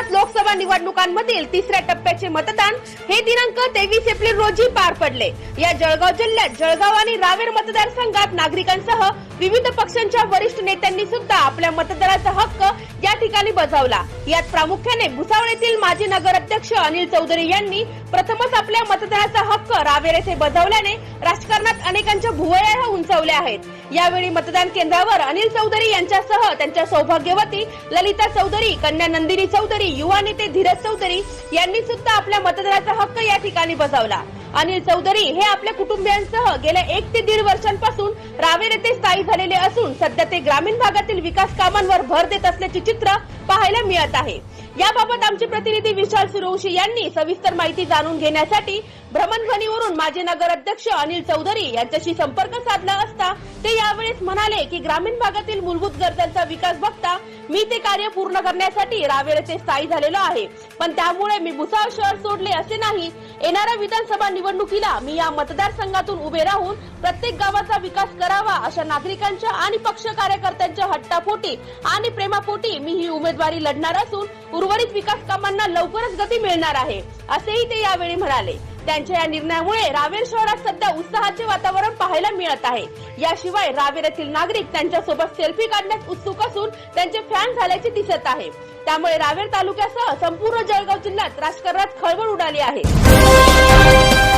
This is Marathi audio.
संपूर्ण लोकसभा निवडणुकांमधील तिसऱ्या टप्प्याचे मतदान हे दिनांक तेवीस एप्रिल रोजी पार पडले. या जळगाव जिल्ह्यात जळगाव आणि रावेर मतदारसंघात नागरिकांसह विविध पक्षांच्या वरिष्ठ नेत्यांनी सुद्धा आपल्या मतदानाचा हक्क या ठिकाणी बजावला. यात प्रामुख्याने भुसावळ येथील माजी नगराध्यक्ष अनिल चौधरी यांनी प्रथमच आपल्या मतदानाचा हक्क रावेर येथे बजावल्याने राजकारणात अनेकांच्या भुवया उंचावल्या आहेत. यावेळी मतदान केंद्रावर अनिल चौधरी यांच्यासह त्यांच्या सौभाग्यवती ललिता चौधरी कन्या नंदिनी चौधरी युवा नेते धीरज चौधरी यांनी सुद्धा आपल्या मतदाराचा हक्क या ठिकाणी बजावला. अनिल चौधरी हे आपल्या कुटुंबियांसह गेल्या एक ते दीड वर्षांपासून रावेर येथे स्थायी झालेले असून सध्या ते ग्रामीण भागातील विकास कामांवर भर देत असल्याचे चित्र पाहायला मिळत आहे. याबाबत आमचे प्रतिनिधी विशाल सुरवशी यांनी सविस्तर माहिती जाणून घेण्यासाठी भ्रमणध्वनीवरून माजी नगर अध्यक्ष अनिल चौधरी यांच्याशी संपर्क साधला असता ते म्हणाले की ग्रामीण भागातील मूलभूत गरजांचा विकास बघता मी ते कार्य पूर्ण करण्यासाठी रावेळचे स्थायी झालेलो आहे. पण त्यामुळे मी भुसावळ शहर सोडले असे नाही. येणाऱ्या विधानसभा निवडणुकीला मी या मतदारसंघातून उभे राहून प्रत्येक गावाचा विकास करावा अशा नागरिकांच्या आणि पक्ष कार्यकर्त्यांच्या हट्टापोटी आणि प्रेमापोटी मी ही उमेदवारी लढणार असून उर्वरित विकास कामांना लवकरच गती मिळणार आहे असेही ते यावेळी म्हणाले. त्यांच्या या निर्णयामुळे रावेर शहरात सध्या उत्साहाचे वातावरण पाहायला मिळत आहे. याशिवाय रावेरातील नागरिक त्यांच्यासोबत सेल्फी काढण्यास उत्सुक असून त्यांचे फॅन झाल्याचे दिसत आहे. त्यामुळे रावेर तालुक्यासह संपूर्ण जळगाव जिल्ह्यात राजकारणात खळबळ उडाली आहे.